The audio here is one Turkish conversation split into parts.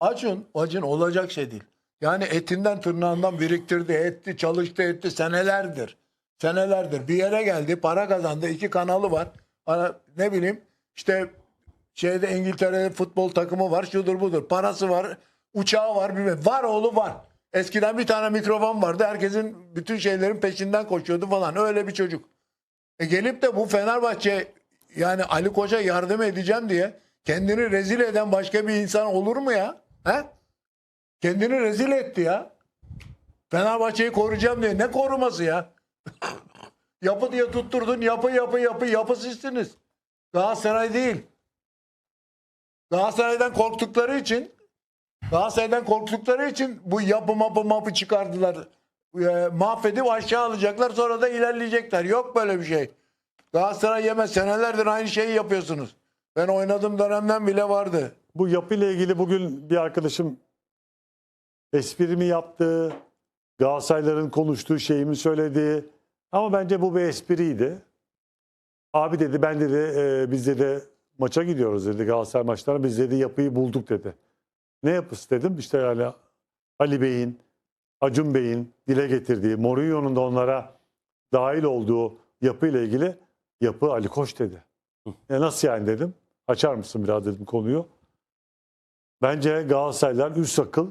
Acun, Acun olacak şey değil. Yani etinden tırnağından biriktirdi, etti, çalıştı, etti senelerdir. Senelerdir. Bir yere geldi, para kazandı. iki kanalı var. Ana- Ne bileyim işte şeyde İngiltere'de futbol takımı var, şudur budur. Parası var, uçağı var, bilmem. Var oğlu var. Eskiden bir tane mikrofon vardı. Herkesin bütün şeylerin peşinden koşuyordu falan. Öyle bir çocuk. E gelip de bu Fenerbahçe yani Ali Koç'a yardım edeceğim diye kendini rezil eden başka bir insan olur mu ya? He? Kendini rezil etti ya. Fenerbahçe'yi koruyacağım diye. Ne koruması ya? yapı diye tutturdun. Yapı yapı yapı yapı sizsiniz. Galatasaray değil. Galatasaray'dan korktukları için Galatasaray'dan korktukları için bu yapı mapı mapı çıkardılar. E, mahvedip aşağı alacaklar sonra da ilerleyecekler. Yok böyle bir şey. Galatasaray yemez. Senelerdir aynı şeyi yapıyorsunuz. Ben oynadığım dönemden bile vardı. Bu yapıyla ilgili bugün bir arkadaşım esprimi yaptı. Galatasarayların konuştuğu şeyimi söyledi. Ama bence bu bir espriydi. Abi dedi ben dedi e, biz dedi maça gidiyoruz dedi Galatasaray maçlarına biz dedi yapıyı bulduk dedi. Ne yapısı dedim işte yani Ali Bey'in, Acun Bey'in dile getirdiği, Mourinho'nun da onlara dahil olduğu yapıyla ilgili yapı Ali Koç dedi. E nasıl yani dedim. Açar mısın biraz dedim konuyu. Bence Galatasaraylılar üst akıl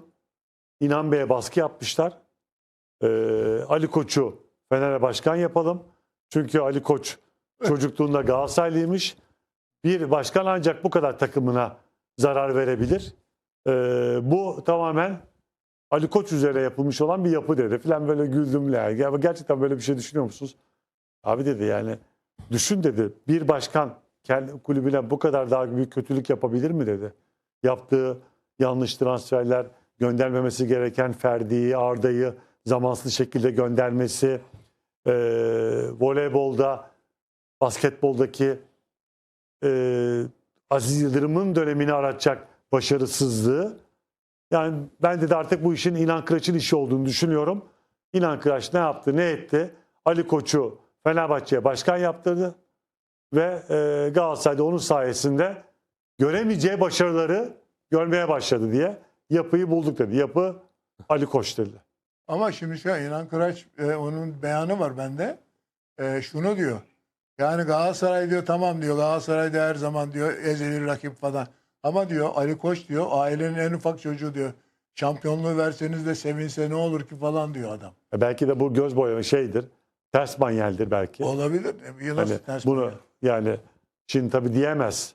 İnan Bey'e baskı yapmışlar. Ee, Ali Koç'u Fener'e başkan yapalım. Çünkü Ali Koç çocukluğunda Galatasaraylıymış. Bir başkan ancak bu kadar takımına zarar verebilir. Ee, bu tamamen Ali Koç üzerine yapılmış olan bir yapı dedi. Falan böyle güldüm. Yani. Ya gerçekten böyle bir şey düşünüyor musunuz? Abi dedi yani düşün dedi bir başkan kendi kulübüne bu kadar daha büyük kötülük yapabilir mi dedi. Yaptığı yanlış transferler, göndermemesi gereken Ferdi'yi, Arda'yı zamansız şekilde göndermesi, e, voleybolda, basketboldaki e, Aziz Yıldırım'ın dönemini aratacak başarısızlığı. Yani ben de artık bu işin İnan Kıraç'ın işi olduğunu düşünüyorum. İnan Kıraç ne yaptı, ne etti? Ali Koç'u Fenerbahçe'ye başkan yaptırdı. Ve e, Galatasaray'da onun sayesinde göremeyeceği başarıları görmeye başladı diye yapıyı bulduk dedi. Yapı Ali Koç dedi. Ama şimdi şey İnan Kıraç e, onun beyanı var bende. E, şunu diyor. Yani Galatasaray diyor tamam diyor. Galatasaray'da her zaman diyor ezeli rakip falan. Ama diyor Ali Koç diyor ailenin en ufak çocuğu diyor. Şampiyonluğu verseniz de sevinse ne olur ki falan diyor adam. E, belki de bu göz boyama şeydir. Ters manyeldir belki. Olabilir. E, Nasıl Hani ters bunu böyle? yani şimdi tabii diyemez.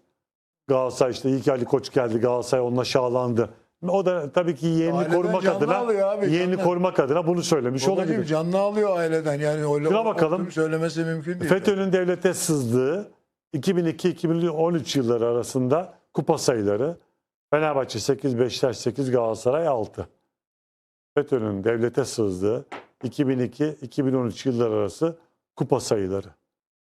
Galatasaray işte ilk Ali Koç geldi Galatasaray onunla şahlandı. O da tabii ki yeğenini Aileden korumak adına abi, yeğenini canlı. korumak adına bunu söylemiş Babacığım olabilir. canlı alıyor aileden. Yani öyle Şuna bakalım. söylemesi mümkün değil. FETÖ'nün devlete sızdığı 2002-2013 yılları arasında kupa sayıları Fenerbahçe 8, Beşiktaş 8, Galatasaray 6. FETÖ'nün devlete sızdığı 2002-2013 yılları arası kupa sayıları.